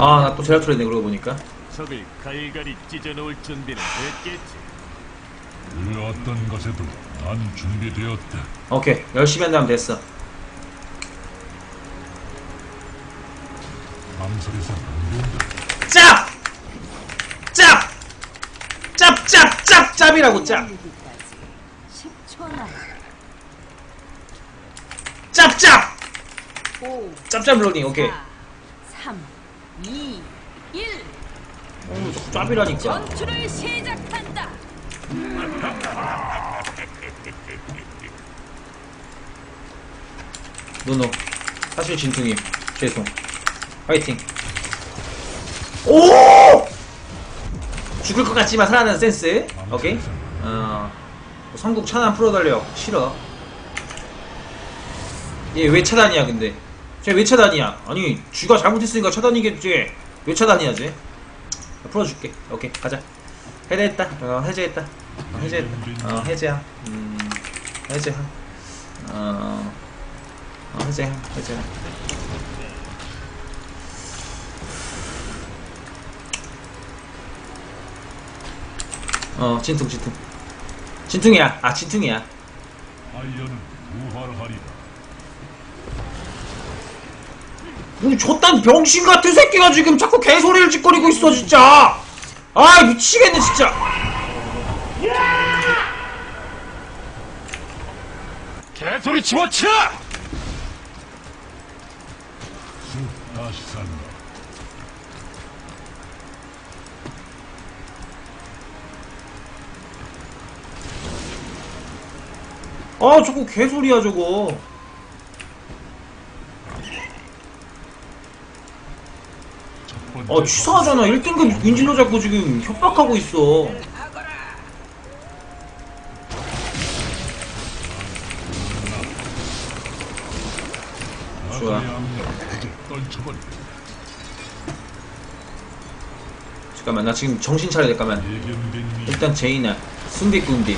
아 나 또 제라툴했네 그러고 보니까 적을 갈갈이 찢어놓을 준비는 됐겠지. 그 어떤 것에도 난 준비되었다. 오케이 열심히 한다면 됐어 망설여서 안 된다. 짭! 짭! 짭! 짭! 짭! 짭이라고 짭! 10초 남. 짭! 짭! 5, 짭짭 로딩 오케이 3, 2, 1. 어, 짭이라니까. 전투를 시작한다. 노노 사실 진퉁임 죄송. 화이팅. 오! 죽을 것 같지만 살아나는 센스? 오케이. 어 성국 차단 풀어달려. 싫어. 얘 왜 차단이야 근데 쟤왜 차단이야 아니 쥐가 잘못했으니까 차단이겠지 왜 차단이야 쟤 풀어줄게 오케이 가자 해제했다 어 해제했다 어, 해제했다 어 해제야 음 해제야 어 어, 해제, 해제. 어, 진퉁, 진퉁. 진퉁이야. 아, 진퉁이야. 아이언은 부활하리라. 우리 저딴 병신 같은 새끼가 지금 자꾸 개소리를 짓거리고 있어, 진짜! 아, 미치겠네, 진짜! 개소리 산다. 아, 저거 개소리야, 저거. 첫 번째 아, 치사하잖아. 1등급 인질로 잡고 지금 협박하고 있어. 좋아. 잠깐만, 나 지금 정신 차려야 될 까만. 예견된 미 일단 제이나 순디꾼디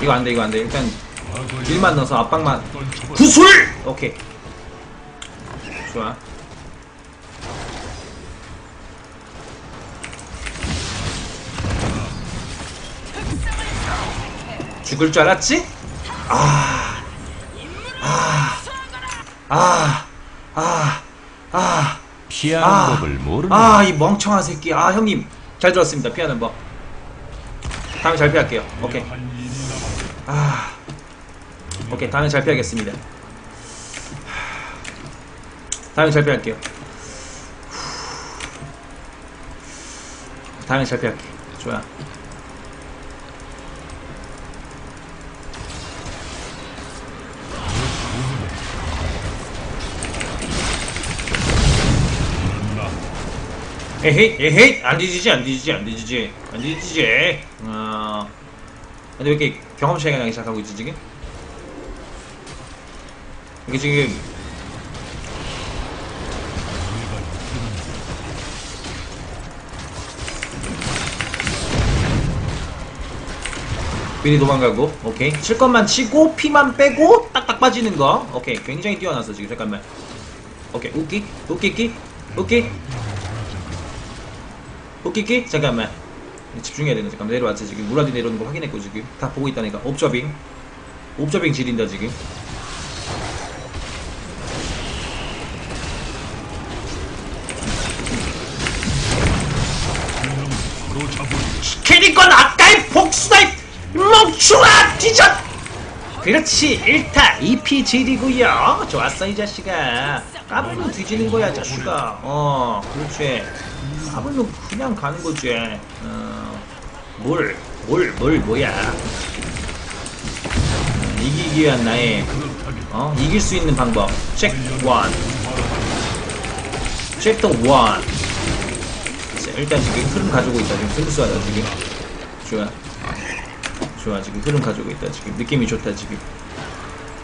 이거 안돼 이거 안돼 일단 과거의 딜만 넣어서 압박만. 구술 오케이 좋아 죽을 줄 알았지? 아, 아, 아, 아, 아, 피하는 아, 법을 모르는 아, 이 멍청한 새끼. 아, 형님. 잘 들었습니다. 피하는 법. 다음에 잘 피할게요. 오케이. 아, 오케이. 다음에 잘 피하겠습니다. 다음에 잘 피할게요. 다음에 잘 피할게. 좋아. 에헤이, 에헤이, 안 뒤지지, 안 뒤지지, 안 뒤지지, 안 뒤지지. 어. 근데 왜 이렇게 경험 차이가 나기 시작하고 있지, 지금? 이게 지금. 미리 도망가고, 오케이. 칠 것만 치고, 피만 빼고, 딱딱 빠지는 거. 오케이. 굉장히 뛰어났어, 지금. 잠깐만. 오케이. 웃기? 웃기기? 웃기? 웃기기? 잠깐만. 집중해야 되는 잠깐만 내려왔지 지금. 무라디 내려오는 거 확인했고 지금. 다 보고 있다니까. 옵저빙. 옵저빙 지린다 지금. 캐리건 아까의 복수다 이 멈추라 뒤져! 그렇지. 1타 2피 지리고요. 좋았어 이 자식아. 까불면 뒤지는 거야 자식아. 어 그렇지. 까불면 그냥 가는 거지. 어, 뭘, 뭘, 뭘 뭐야? 음, 이기기 위한 나의 어? 이길 수 있는 방법. 체크 원 챕터 1 자, 일단 지금 흐름 가지고 있다. 지금 승수하다 지금. 좋아. 좋아 지금 흐름 가지고 있다 지금. 느낌이 좋다 지금.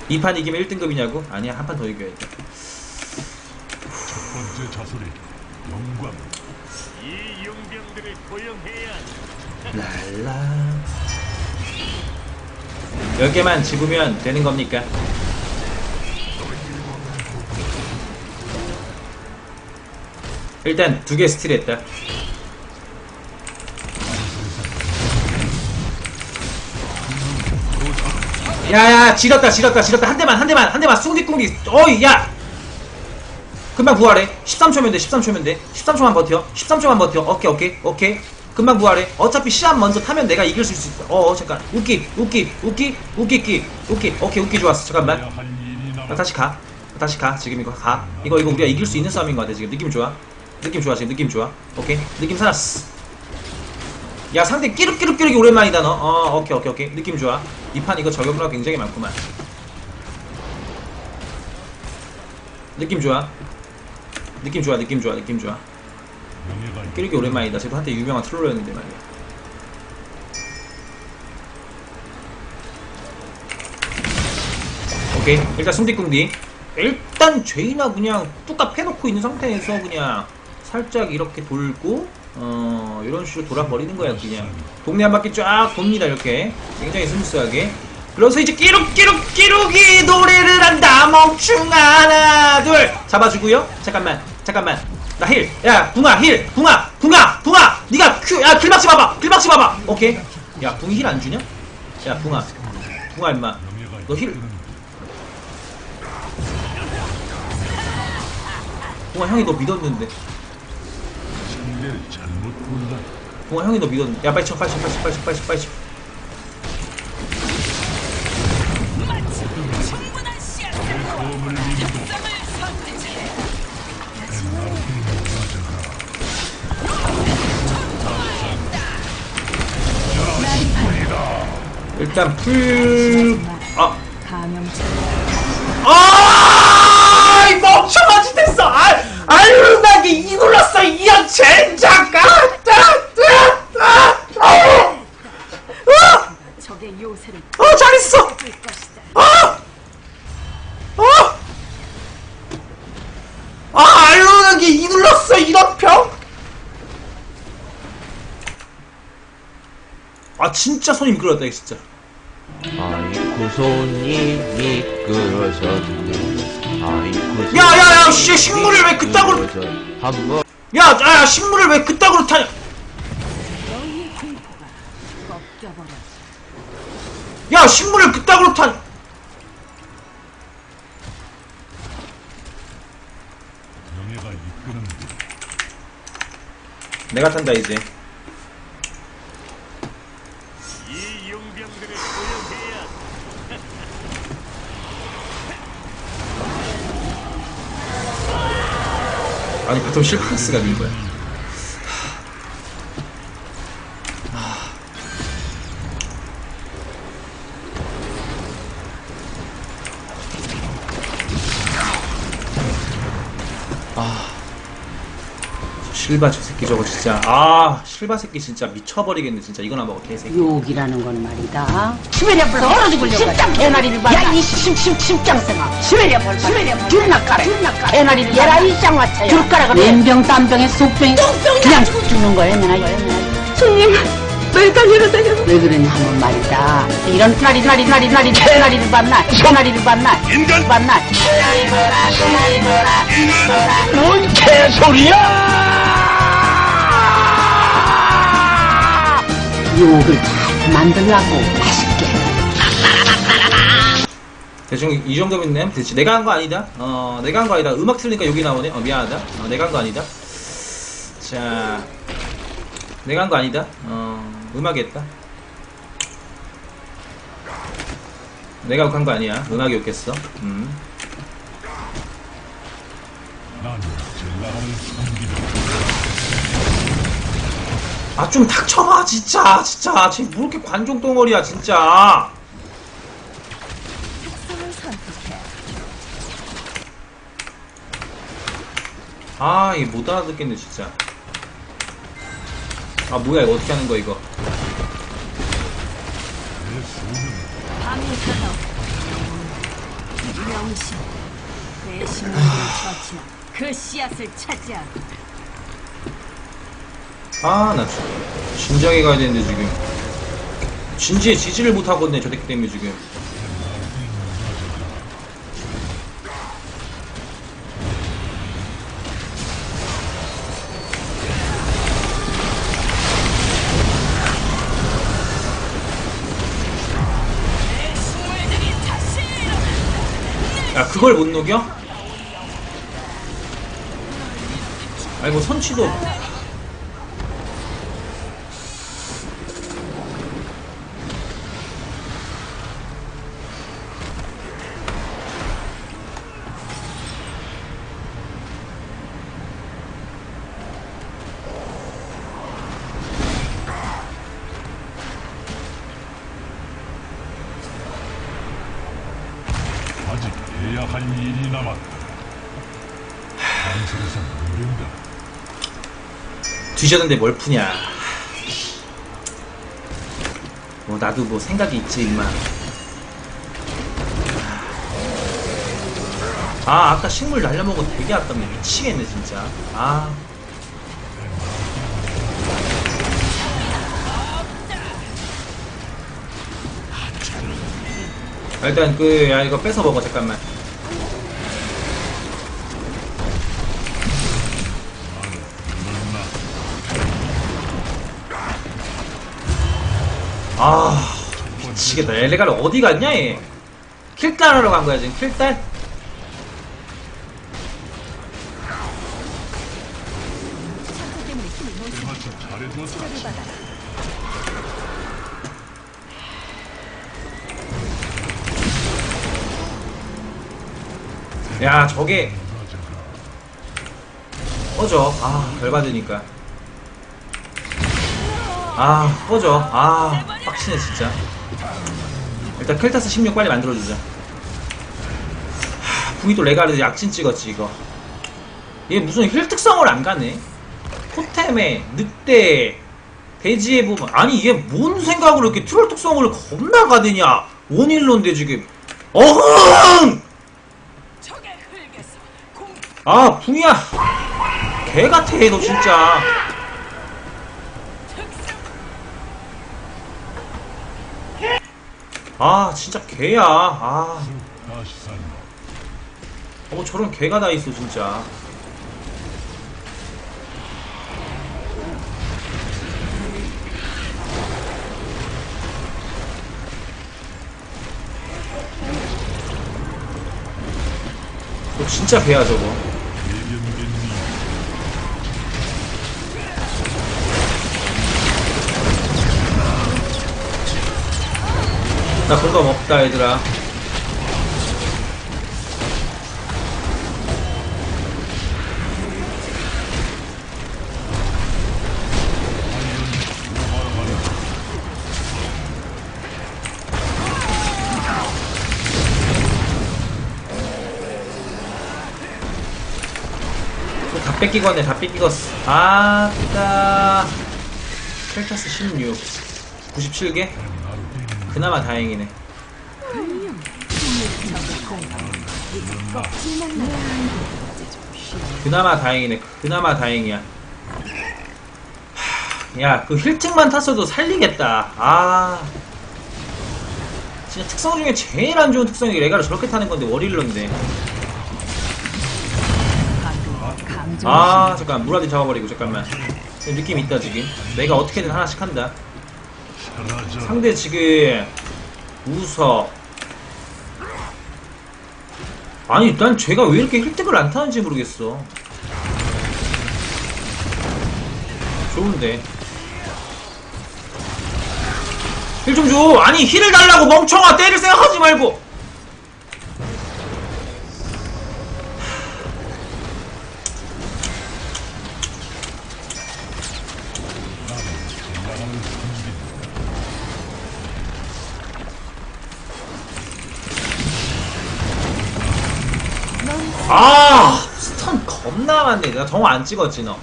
이 판 이기면 1등급이냐고? 아니야 한 판 더 이겨야겠다 첫 번째 자소리 영광. 이 용병들을 고용해야. 랄라. 10개만 집으면 되는 겁니까? 일단 두 개 스틸 했다. 야야 지렸다 지렸다 지렸다. 한 대만 한 대만 한 대만. 숭디꿍디 어이 야! 금방 부활해. 13초면 돼 13초면 돼. 13초만 버텨. 13초만 버텨. 오케이 오케이 오케이 금방 부활해. 어차피 시합 먼저 타면 내가 이길 수 있어 어, 어 잠깐. 웃기 웃기 웃기 웃기기 웃기. 오케이 웃기 좋았어. 잠깐만. 나. 다시 가. 다시 가. 지금 이거 가. 이거 이거 우리가 이길 수 있는 싸움인 것 같아 지금. 느낌 좋아? 느낌 좋아 지금. 느낌 좋아. 오케이. 느낌 살았어. 야 상대 끼룩끼룩끼룩이 오랜만이다 너 어 오케이 오케이 오케이. 느낌 좋아. 이 판 이거 저격수가 굉장히 많구만. 느낌 좋아. 느낌 좋아 느낌 좋아 느낌 좋아 끼룩이 오랜만이다. 쟤도 한때 유명한 트롤러였는데 말이야. 오케이. 일단 숨디꿍디 일단 죄이나 그냥 뚝딱 패놓고 있는 상태에서 그냥 살짝 이렇게 돌고 어 이런 식으로 돌아버리는 거야 그냥. 동네 한 바퀴 쫙 돕니다 이렇게. 굉장히 스무스하게. 그래서 이제 끼룩 끼룩 끼룩이 노래를 한다. 멍충 하나 둘. 잡아주고요. 잠깐만 잠깐만 나 힐. 야 붕아 힐. 붕아 붕아 붕아. 니가 큐야 길막지 봐봐. 길막지 봐봐. 오케이. 야 붕이 힐 안 주냐? 야 붕아. 붕아 임마. 너 힐- 붕아 형이 너 믿었는데. 붕아 형이 너 믿었는데 야 빨리 쳐. 빨리 쳐 빨리 쳐 빨리 쳐 빨리 쳐 빨리 쳐 일단 풀 아. 아, 이 멍청한 짓 했어. 아, 아유, 나게 이 눌렀어. 이형 젠장. 아, 아, 아, 아, 아, 아, 잘했어. 줄 것이다. 아, 아, 아, 아유, 나게 이 눌렀어. 이런 평. 아, 진짜 손이 미끄러졌다, 이거 진짜. 아이고 손이 미끄러졌네 아이고 야, 야, 야, 씨, 식물을 왜 그따구로- 한번 야, 야, 야, 식물을 왜 그따구로 타냐? 너희의 공포가 꺾여버려. 야, 식물을 그따구로 타냐? 내가 탄다 이제. 이 용병들을 고용해야 아니 바텀 실크스가 민 거야. 실바 저 새끼 저거 진짜 아 실바 새끼 진짜 미쳐버리겠네 진짜 이거나 먹어 개새끼 욕이라는 건 말이다. 시베리아 벌 얼어 죽으려고. 심장 개나리를 봐. 야, 이 심심 심장생아. 시베리아 벌 슈베리아 귤나까라. 귤나까라. 개나리를 얘라 이 쌍화차야. 귤가라가 왼병, 땀병에 속병. 그냥 죽는 거야, 내나. 손님, 매달리러 다녀. 왜 그랬냐 하면 말이다. 이런 나리, 나리, 나리, 나리, 개나리를 봤나? 개나리를 봤나? 인간 봤나? 뭔 개소리야! 욕을 잘 만들라고 맛있게. 대충 이 정도면 내 대체 내가 한 거 아니다. 어 내가 한 거 아니다. 음악 틀으니까 여기 나오네. 어 미안하다. 어 내가 한 거 아니다. 자 내가 한 거 아니다. 어 음악이 했다. 내가 한 거 아니야. 음악이 없겠어. 음. 난 젤라가를 섬기는 아 좀 닥쳐봐 진짜 진짜 쟤뭐 이렇게 관종 덩어리야 진짜. 아 이게 못 알아듣겠네 진짜 아 뭐야 이거 어떻게 하는 거야 이거 내 소명을 방사능. 명심. 내 식물을 처치한 그 씨앗을 차지하고 아, 나 진짜 진지하게 가야 되는데 지금. 진지에 지지를 있네, 저 새끼 때문에 지금. 야, 그걸 못 녹여? 아이고, 선취도. 뒤졌는데 뭘 푸냐. 뭐, 나도 뭐 생각이 있지, 임마. 아, 아까 식물 날려먹은 되게 아깝네. 미치겠네, 진짜. 아. 아, 일단 그, 야, 이거 뺏어 먹어, 잠깐만. 아, 미치겠다. 엘레가를 어디 갔냐, 얘? 킬딸하러 간 거야, 지금. 잘해줬다. 야, 저게. 꺼져. 아, 열받으니까. 아, 꺼져. 아, 빡치네, 진짜. 일단 켈타스 16 빨리 만들어주자. 하, 붕이 또 레가르 약진 찍었지, 이거. 얘 무슨 힐 특성을 안 가네? 토템에, 늑대, 돼지에 보면. 아니, 얘 뭔 생각으로 이렇게 트롤 특성을 겁나 가느냐? 원일론데, 지금. 어흥! 아, 붕이야. 개 같아, 너 진짜. 아, 진짜 개야. 아. 어, 저런 개가 다 있어, 진짜. 너 진짜 개야, 저거. 나 공감 없다, 얘들아. 또다 뺏기고 왔네, 다 뺏기고 왔어. 아따. 켈타스 16. 97개? 그나마 다행이네. 그나마 다행이네. 그나마 다행이야. 하, 야, 그 힐팅만 탔어도 살리겠다. 아. 진짜 특성 중에 제일 안 좋은 특성이 레가를 저렇게 타는 건데. 강조 아, 잠깐, 무라디 잡아버리고, 잠깐만. 느낌 있다, 지금. 내가 어떻게든 하나씩 한다. 상대 지금 우석 아니 난 쟤가 왜 이렇게 힐득을 안 타는지 모르겠어. 좋은데. 힐 좀 줘. 아니 힐을 달라고 멍청아 때릴 생각하지 말고 아! 스턴 겁나 많네. 내가 정화 안 찍었지 너.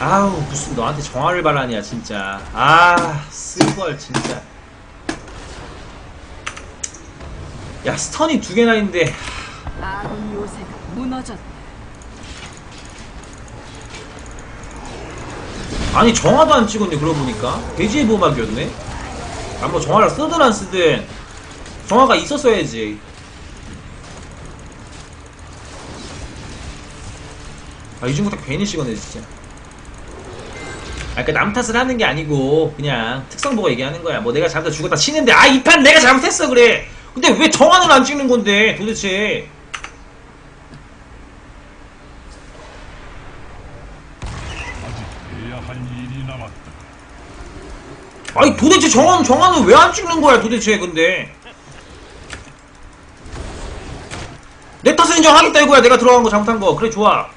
아우 무슨 너한테 정화를 바라냐 진짜. 아 쓸걸 진짜. 야 스턴이 두 개나 있는데. 아군 요새가 무너졌다. 아니 정화도 안 찍었네 그러고 보니까. 돼지의 보막이었네. 아뭐 정화를 쓰든 안 쓰든. 정화가 있었어야지 이중부터 괜히 찍었네 진짜. 아 그니까 남 탓을 하는 게 아니고 그냥 특성 보고 얘기하는 거야. 뭐 내가 잘못해 죽었다 치는데 아 이 판 내가 잘못했어 그래. 근데 왜 정화는 안 찍는 건데 도대체. 아니 도대체 정화는 정화는 왜안 찍는 거야 도대체 근데? 내 탓을 인정하겠다 이거야. 내가 들어간 거 잘못한 거. 그래 좋아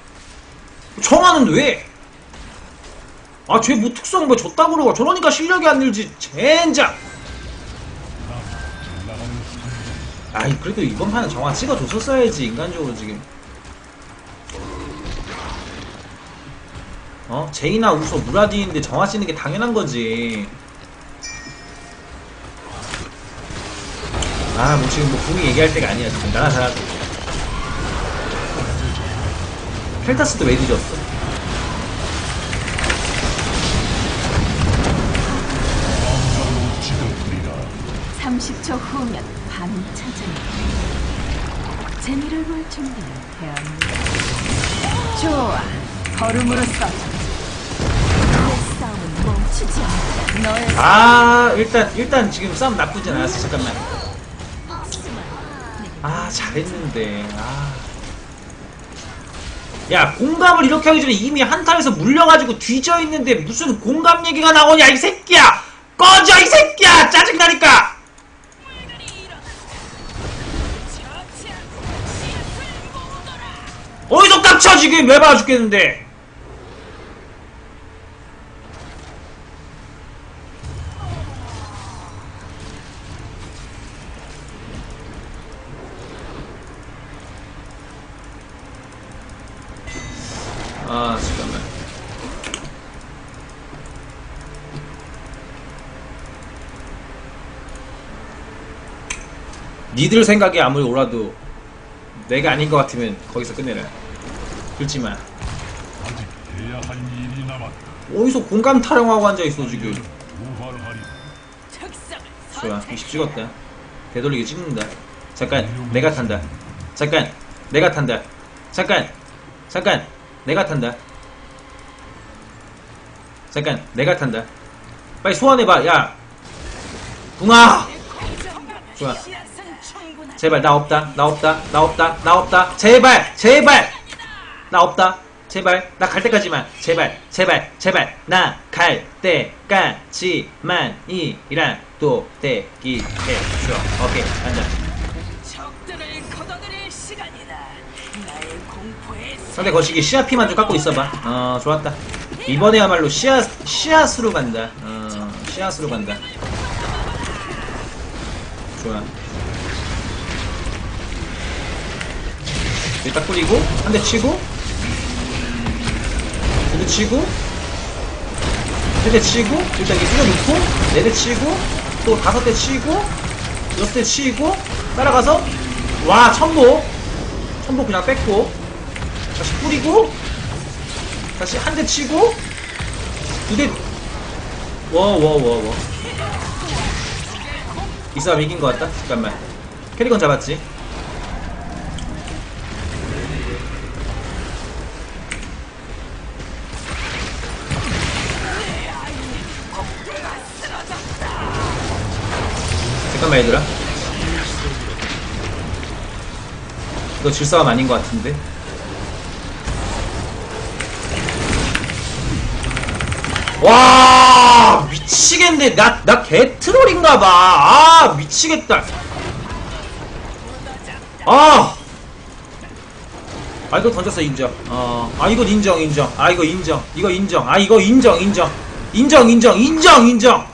정화는 왜? 아 쟤 뭐 특성 뭐 줬다 그러고. 저러니까 실력이 안 늘지. 젠장. 아이 그래도 이번 판은 정화 찍어줬었어야지 인간적으로 지금. 어? 제이나 우소 무라디인데 정화 쓰는 게 당연한 거지. 아 뭐 지금 뭐 궁이 얘기할 때가 아니야. 지금 나나 잘하 켈타스도 왜 뒤졌어 지도리라 30초 후면 밤이 찾아온다. 재미를 볼 준비는 되었는데. 좋아. 걸음으로써 내 싸움은 멈추지 않는다. 너의 아 일단 일단 지금 싸움 나쁘진 않았어 잠깐만 아 잘했는데 아. 야 공감을 이렇게 하기 전에 이미 한타에서 물려가지고 뒤져 있는데 무슨 공감 얘기가 나오냐 이 새끼야! 꺼져 이 새끼야! 짜증나니까! 어디서 깝쳐 지금! 왜 봐 죽겠는데 아 잠깐만. 니들 생각이 아무리 옳아도 내가 아닌 것 같으면 거기서 끝내라. 남았다. 어디서 공감 타령하고 앉아있어 지금? 좋아 20 찍었다. 되돌리기 찍는다. 잠깐 내가 탄다. 잠깐 내가 탄다. 잠깐 잠깐 내가 탄다. 잠깐 내가 탄다. 빨리 소환해봐 야. 붕아! 좋아. 제발 나 없다 나 없다 나 없다 나 없다. 제발 제발! 나 없다. 제발. 나 갈 때까지만. 제발 제발 제발. 나 갈 때까지만이라도 되기 해줘. 오케이 간다 상대 거시기 씨앗피만 좀 깎고 있어봐. 어 좋았다. 이번에야말로 씨앗 씨앗으로 간다. 어 씨앗으로 간다. 좋아. 일단 뿌리고 한 대 치고 두 대 치고 세 대 치고 일단 이게 뚫어놓고 네 대 치고 또 다섯 대 치고 여섯 대 치고 따라가서 와 천보 천보 그냥 뺐고 다시 뿌리고 다시 한 대 치고 두대워워워워 이 싸움 이긴 것 같다? 잠깐만. 캐리건 잡았지? 잠깐만 얘들아. 이거 질 싸움 아닌 것 같은데 와 미치겠네 나 나 개트롤인가봐 아 미치겠다 아 아, 이거 던졌어, 인정. 어, 아, 이거 인정, 인정. 아, 이거 인정. 이거 인정. 아, 이거 인정, 인정. 인정, 인정, 인정, 인정.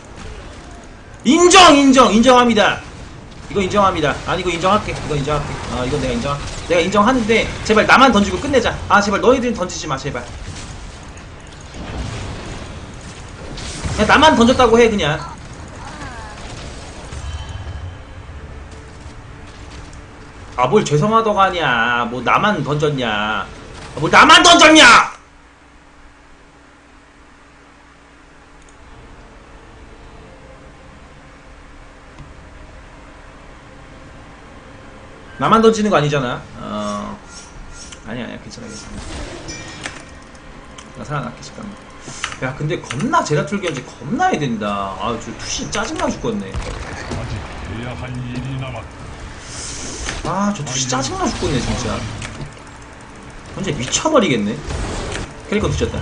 인정, 인정, 인정합니다. 이거 인정합니다. 아니, 이거 인정할게. 이거 인정할게. 아, 이건 내가 인정. 내가 인정하는데, 제발 나만 던지고 끝내자. 아, 제발 너희들은 던지지 마, 제발. 그냥 나만 던졌다고 해 그냥. 아 뭘 죄송하다고 하냐 뭐 나만 던졌냐. 아, 뭐 나만 던졌냐! 나만 던지는 거 아니잖아. 어... 아니야 아니야 괜찮아 괜찮아. 나 살아났겠지 잠깐만 야, 근데 겁나 제라툴 견제 겁나 해야 된다. 아, 저 투시 짜증나 죽겠네. 아직 해야 할 일이 남았다. 아, 저 투시 짜증나 죽겠네, 진짜. 현재 미쳐버리겠네. 캐리커 뒤졌다.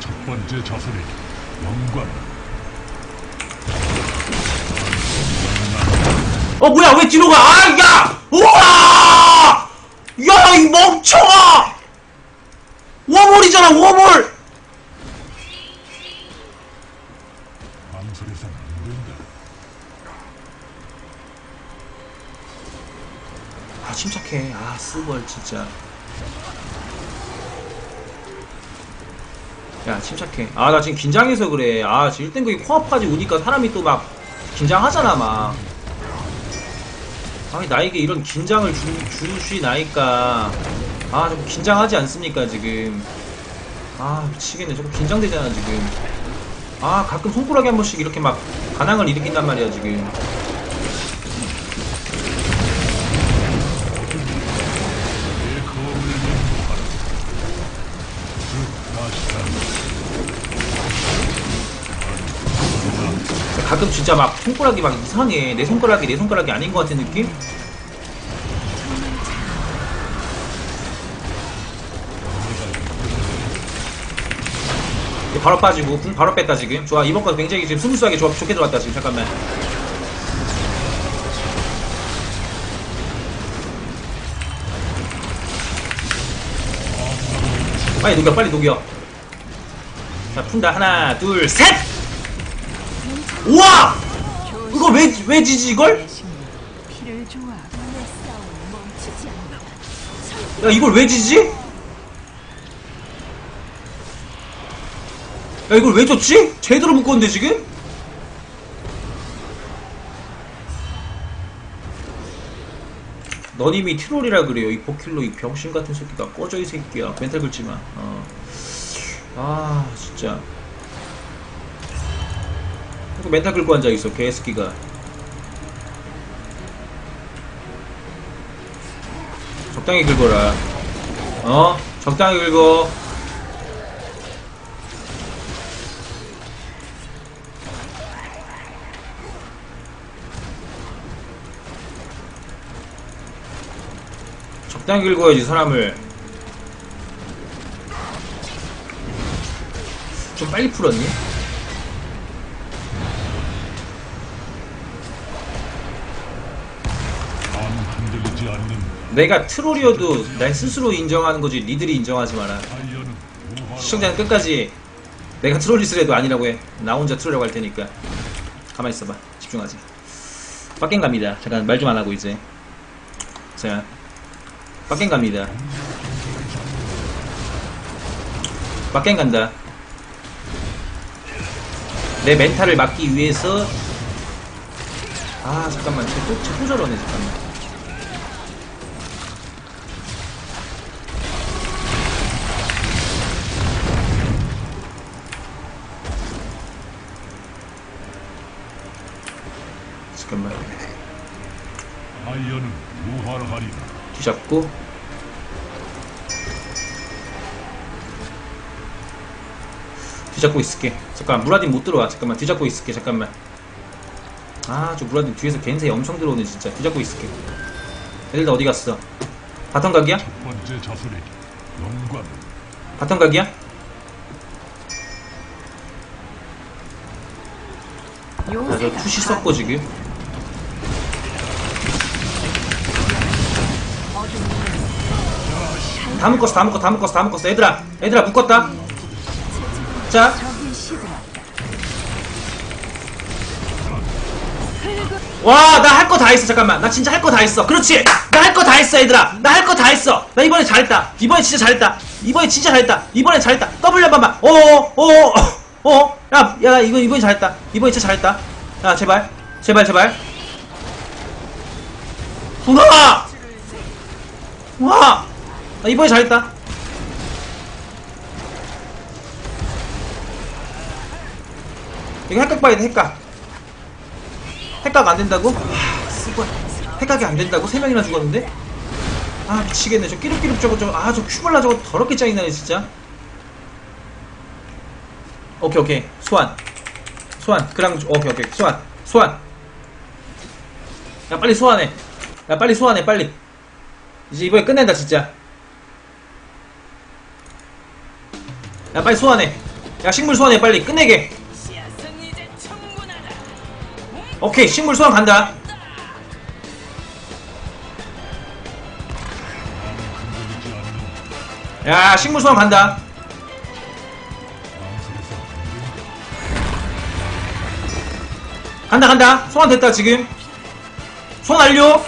첫 번째 자손에게 영광. 어, 뭐야, 왜 뒤로 가? 아, 야! 우와! 야, 이 멍청아! 워몰이잖아, 워몰! 망설여서는 안 된다. 아, 침착해. 아, 스벌, 진짜. 야, 침착해. 아, 나 지금 긴장해서 그래. 아, 지금 1등급이 코앞까지 오니까 사람이 또 막 긴장하잖아, 막. 아니, 나에게 이런 긴장을 주, 주시 나니까. 아, 좀 긴장하지 않습니까, 지금. 아, 미치겠네. 저거 긴장되잖아, 지금. 아, 가끔 손가락에 한 번씩 이렇게 막 반항을 일으킨단 말이야, 지금. 가끔 진짜 막 손가락이 막 이상해. 내 손가락이 내 손가락이 아닌 것 같은 느낌? 바로 빠지고 궁 바로 뺐다 지금. 좋아 이번 거 굉장히 지금 스무스하게 좋아, 좋게 들어갔다 지금. 잠깐만. 빨리 녹여 빨리 녹여. 자 푼다. 하나 둘셋 우와 이거 왜, 왜 지지 이걸? 야 이걸 왜 지지? 야 이걸 왜 줬지? 제대로 묶었는데 지금? 너님이 트롤이라 그래요 이 포킬로 이 병신 같은 새끼가 꺼져 이 새끼야 멘탈 긁지마 어. 아 진짜 멘탈 긁고 앉아있어 개새끼가 적당히 긁어라 어? 적당히 긁어 적당히 긁어야지 사람을 좀 빨리 풀었니? 않는 내가 트롤이어도 날 스스로 인정하는 거지 니들이 인정하지 마라 우화. 시청자는 끝까지 내가 트롤리스라도 아니라고 해. 나 혼자 트롤이라고 할 테니까. 가만히 있어봐. 집중하지. 빡갱 갑니다. 잠깐 말 좀 안 하고 이제. 자, 빡갱 갑니다. 빡갱 간다. 내 멘탈을 막기 위해서. 아, 잠깐만. 쟤 또, 쟤또 저러네. 잠깐만. 뒤잡고. 뒤잡고 있을게. 잠깐 무라딘 못 들어와. 잠깐만 뒤잡고 있을게. 잠깐만. 아 저 무라딘 뒤에서 겐세 엄청 들어오네 진짜. 뒤잡고 있을게. 애들 다 어디 갔어? 바텀 각이야? 첫 번째 자손에게 영광. 바텀 각이야? 나저 투시 썼고 지금 다 묶었어 다 묶었어 다 묶었어 다 묶었어 얘들아 얘들아 묶었다 자. 와, 나 할 거 다 했어. 잠깐만. 나 진짜 할 거 다 했어. 그렇지. 나 할 거 다 했어, 얘들아. 나 할 거 다 했어. 나 이번에 잘했다. 이번에 진짜 잘했다. 이번에 진짜 잘했다. 이번에 잘했다. W 한 번만. 어어, 어어, 어. 야, 야, 이거 이번에 잘했다. 이번에 진짜 잘했다. 야, 제발. 제발, 제발. 와! 와! 아, 이번에 잘했다. 이거 핵각 봐야 돼, 핵각. 핵각 안 된다고? 하, 쓰고. 핵각이 안 된다고? 세 명이나 죽었는데? 아, 미치겠네. 저 끼룩끼룩 저거, 저거. 아, 저 큐발라 저거 더럽게 짜증나네, 진짜. 오케이, 오케이. 소환. 소환. 그랑, 오케이, 오케이. 소환. 소환. 야, 빨리 소환해. 야, 빨리 소환해, 빨리. 이제 이번에 끝낸다, 진짜. 야, 빨리 소환해. 야, 식물 소환해, 빨리. 끝내게. 오케이, 식물 소환 간다. 야, 식물 소환 간다. 간다, 간다. 소환 됐다, 지금. 소환 완료.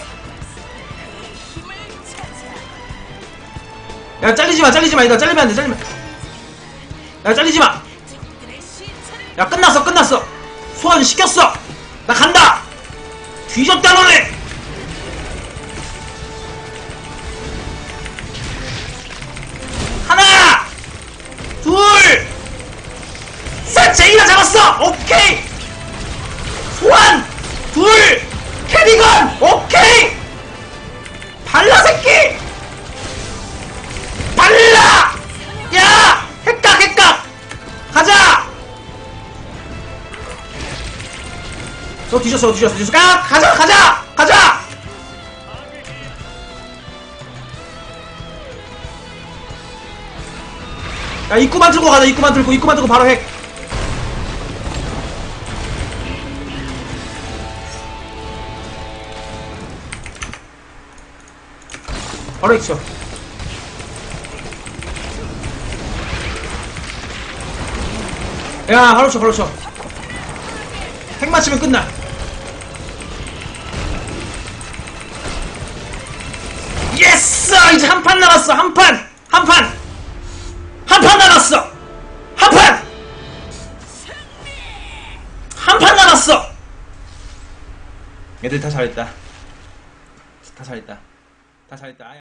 야, 잘리지 마, 잘리지 마. 이거 잘리면 안 돼, 잘리면. 야, 잘리지 마. 야, 끝났어, 끝났어. 소환 시켰어. 나 간다. 뒤졌다, 너네. 너 뒤졌어, 너 뒤졌어, 뒤졌어. 가, 가자, 가자, 가자. 야, 입구만 들고 가자, 입구만 들고, 입구만 들고 바로 핵. 바로 핵 쳐. 야, 바로 쳐, 바로 쳐. 핵 맞히면 끝나. 예스! 이제 한 판 남았어, 한 판! 한 판! 한 판 남았어! 한 판! 한 판 남았어! 애들 다 잘했다. 다 잘했다. 다 잘했다.